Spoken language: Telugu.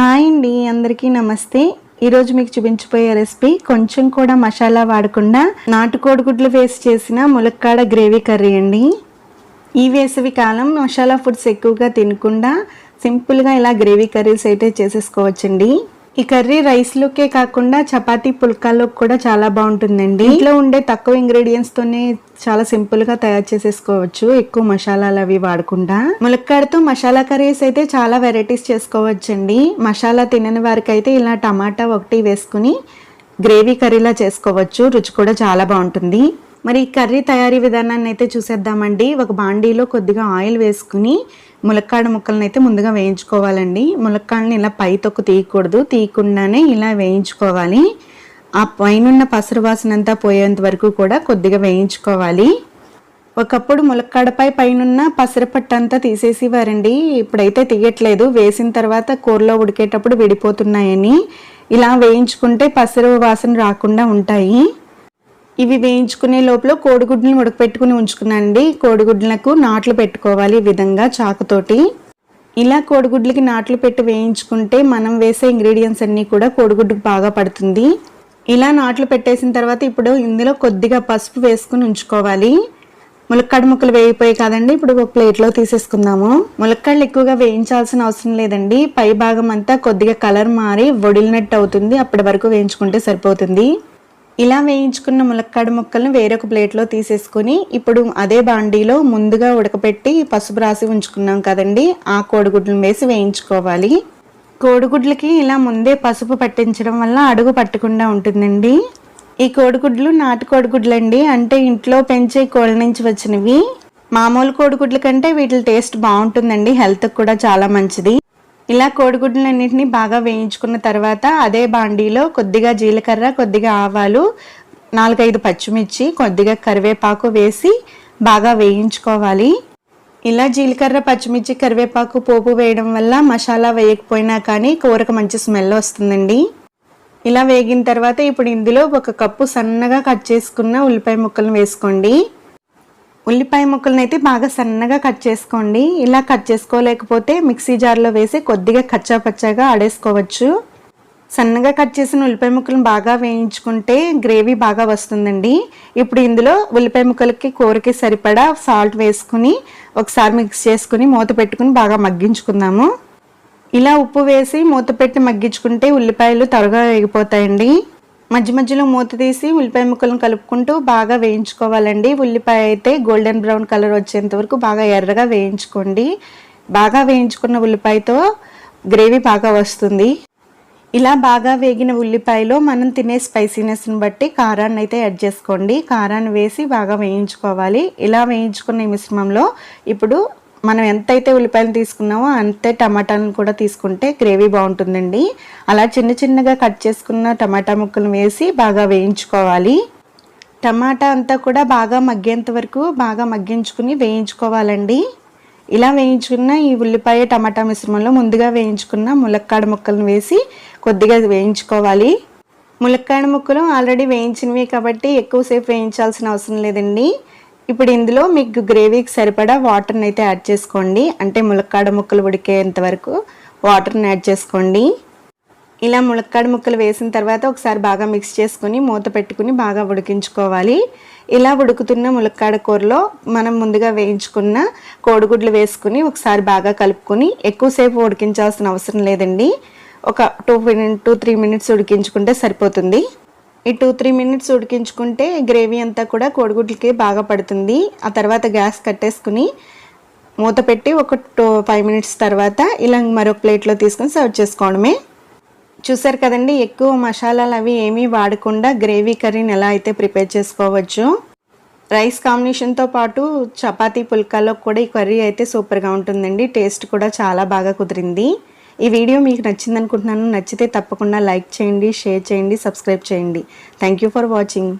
హాయ్ అండి అందరికీ నమస్తే. ఈరోజు మీకు చూపించిపోయే రెసిపీ కొంచెం కూడా మసాలా వాడకుండా నాటుకోడి గుడ్లు వేసి చేసిన ములక్కాడ గ్రేవీ కర్రీ అండి. ఈ వేసవి కాలం మసాలా ఫుడ్స్ ఎక్కువగా తినకుండా సింపుల్గా ఇలా గ్రేవీ కర్రీస్ అయితే చేసేసుకోవచ్చండి. ఈ కర్రీ రైస్లోకే కాకుండా చపాతీ పుల్కాలోకి కూడా చాలా బాగుంటుందండి. ఇంట్లో ఉండే తక్కువ ఇంగ్రీడియంట్స్ తోనే చాలా సింపుల్గా తయారు చేసేసుకోవచ్చు. ఎక్కువ మసాలాలు అవి వాడకుండా. ములక్కాడతో మసాలా కర్రీస్ అయితే చాలా వెరైటీస్ చేసుకోవచ్చండి. మసాలా తినని వారికి అయితే ఇలా టమాటా ఒకటి వేసుకుని గ్రేవీ కర్రీలా చేసుకోవచ్చు. రుచి కూడా చాలా బాగుంటుంది. మరి కర్రీ తయారీ విధానాన్ని అయితే చూసేద్దామండి. ఒక బాండీలో కొద్దిగా ఆయిల్ వేసుకుని ములక్కాడ ముక్కలను అయితే ముందుగా వేయించుకోవాలండి. ములక్కాడని ఇలా పై తొక్కు తీయకూడదు. తీయకుండానే ఇలా వేయించుకోవాలి. ఆ పైనున్న పసరు వాసన అంతా పోయేంత వరకు కూడా కొద్దిగా వేయించుకోవాలి. ఒకప్పుడు ములక్కాడపై పైనున్న పసరపట్టు అంతా తీసేసేవారండి. ఇప్పుడైతే తీయట్లేదు. వేసిన తర్వాత కూరలో ఉడికేటప్పుడు విడిపోతున్నాయని. ఇలా వేయించుకుంటే పసరు వాసన రాకుండా ఉంటాయి. ఇవి వేయించుకునే లోపల కోడిగుడ్లను ఉడకపెట్టుకుని ఉంచుకున్నానండి కోడిగుడ్లకు నాట్లు పెట్టుకోవాలి ఈ విధంగా చాకుతోటి. ఇలా కోడిగుడ్లకి నాట్లు పెట్టి వేయించుకుంటే మనం వేసే ఇంగ్రీడియంట్స్ అన్నీ కూడా కోడిగుడ్డుకు బాగా పడుతుంది. ఇలా నాట్లు పెట్టేసిన తర్వాత ఇప్పుడు ఇందులో కొద్దిగా పసుపు వేసుకుని ఉంచుకోవాలి. ములక్కాడ ముక్కలు వేయిపోయి కాదండి ఇప్పుడు ఒక ప్లేట్లో తీసేసుకుందాము. ములక్కాడలు ఎక్కువగా వేయించాల్సిన అవసరం లేదండి. పై భాగం అంతా కొద్దిగా కలర్ మారి వడిలినట్టు అవుతుంది. అప్పటి వరకు వేయించుకుంటే సరిపోతుంది. ఇలా వేయించుకున్న ములక్కాడ ముక్కలను వేరొక ప్లేట్లో తీసేసుకొని ఇప్పుడు అదే బాండీలో ముందుగా ఉడకపెట్టి పసుపు రాసి ఉంచుకున్నాం కదండి. ఆ కోడిగుడ్లను వేసి వేయించుకోవాలి. కోడిగుడ్లకి ఇలా ముందే పసుపు పట్టించడం వల్ల అడుగు పట్టకుండా ఉంటుందండి. ఈ కోడిగుడ్లు నాటు కోడిగుడ్లు అండి అంటే ఇంట్లో పెంచే కోళ్ళ నుంచి వచ్చినవి. మామూలు కోడిగుడ్ల కంటే వీటి టేస్ట్ బాగుంటుందండి. హెల్త్కి కూడా చాలా మంచిది. ఇలా కోడిగుడ్లన్నింటినీ బాగా వేయించుకున్న తర్వాత అదే బాండీలో కొద్దిగా జీలకర్ర కొద్దిగా ఆవాలు నాలుగైదు పచ్చిమిర్చి కొద్దిగా కరివేపాకు వేసి బాగా వేయించుకోవాలి. ఇలా జీలకర్ర పచ్చిమిర్చి కరివేపాకు పోపు వేయడం వల్ల మసాలా వేయకపోయినా కానీ కూరకు మంచి స్మెల్ వస్తుందండి. ఇలా వేగిన తర్వాత ఇప్పుడు ఇందులో ఒక కప్పు సన్నగా కట్ చేసుకున్న ఉల్లిపాయ ముక్కలను వేసుకోండి. ఉల్లిపాయ ముక్కలను అయితే బాగా సన్నగా కట్ చేసుకోండి. ఇలా కట్ చేసుకోలేకపోతే మిక్సీ జార్లో వేసి కొద్దిగా కచ్చా పచ్చాగా ఆడేసుకోవచ్చు. సన్నగా కట్ చేసిన ఉల్లిపాయ ముక్కలను బాగా వేయించుకుంటే గ్రేవీ బాగా వస్తుందండి. ఇప్పుడు ఇందులో ఉల్లిపాయ ముక్కలకి కూరకి సరిపడా సాల్ట్ వేసుకుని ఒకసారి మిక్స్ చేసుకుని మూత పెట్టుకుని బాగా మగ్గించుకుందాము. ఇలా ఉప్పు వేసి మూత పెట్టి మగ్గించుకుంటే ఉల్లిపాయలు త్వరగా వేగిపోతాయండి. మధ్య మధ్యలో మూత తీసి ఉల్లిపాయ ముక్కలను కలుపుకుంటూ బాగా వేయించుకోవాలండి. ఉల్లిపాయ అయితే గోల్డెన్ బ్రౌన్ కలర్ వచ్చేంత వరకు బాగా ఎర్రగా వేయించుకోండి. బాగా వేయించుకున్న ఉల్లిపాయతో గ్రేవీ బాగా వస్తుంది. ఇలా బాగా వేగిన ఉల్లిపాయలో మనం తినే స్పైసీనెస్ని బట్టి కారాన్ని అయితే యాడ్ చేసుకోండి. కారాన్ని వేసి బాగా వేయించుకోవాలి. ఇలా వేయించుకున్న ఈ మిశ్రమంలో ఇప్పుడు మనం ఎంతైతే ఉల్లిపాయలు తీసుకున్నామో అంతే టమాటాలను కూడా తీసుకుంటే గ్రేవీ బాగుంటుందండి. అలా చిన్న చిన్నగా కట్ చేసుకున్న టమాటా ముక్కలు వేసి బాగా వేయించుకోవాలి. టమాటా అంతా కూడా బాగా మగ్గేంత వరకు బాగా మగ్గించుకుని వేయించుకోవాలండి. ఇలా వేయించుకున్న ఈ ఉల్లిపాయ టమాటా మిశ్రమంలో ముందుగా వేయించుకున్న ములక్కాడ ముక్కలను వేసి కొద్దిగా వేయించుకోవాలి. ములక్కాడ ముక్కలు ఆల్రెడీ వేయించినవి కాబట్టి ఎక్కువసేపు వేయించాల్సిన అవసరం లేదండి. ఇప్పుడు ఇందులో మీకు గ్రేవీకి సరిపడా వాటర్ని అయితే యాడ్ చేసుకోండి. అంటే ములక్కాడ ముక్కలు ఉడికేంత వరకు వాటర్ని యాడ్ చేసుకోండి. ఇలా ములక్కాడ ముక్కలు వేసిన తర్వాత ఒకసారి బాగా మిక్స్ చేసుకుని మూత పెట్టుకుని బాగా ఉడికించుకోవాలి. ఇలా ఉడుకుతున్న ములక్కాడ కూరలో మనం ముందుగా వేయించుకున్న కోడిగుడ్లు వేసుకుని ఒకసారి బాగా కలుపుకొని ఎక్కువసేపు ఉడికించాల్సిన అవసరం లేదండి. ఒక టూ టూ త్రీ మినిట్స్ ఉడికించుకుంటే సరిపోతుంది. ఈ టూ త్రీ మినిట్స్ ఉడికించుకుంటే గ్రేవీ అంతా కూడా కోడిగుడ్లకి బాగా పడుతుంది. ఆ తర్వాత గ్యాస్ కట్టేసుకుని మూత పెట్టి ఒక టూ ఫైవ్ మినిట్స్ తర్వాత ఇలా మరొక ప్లేట్లో తీసుకొని సర్వ్ చేసుకోవడమే. చూసారు కదండి ఎక్కువ మసాలాలు అవి ఏమీ వాడకుండా గ్రేవీ కర్రీని ఎలా అయితే ప్రిపేర్ చేసుకోవచ్చు. రైస్ కాంబినేషన్తో పాటు చపాతీ పుల్కాలో కూడా ఈ కర్రీ అయితే సూపర్గా ఉంటుందండి. టేస్ట్ కూడా చాలా బాగా కుదిరింది. ఈ వీడియో మీకు నచ్చిందనుకుంటున్నాను నచ్చితే తప్పకుండా లైక్ చేయండి షేర్ చేయండి సబ్స్క్రైబ్ చేయండి. Thank you for watching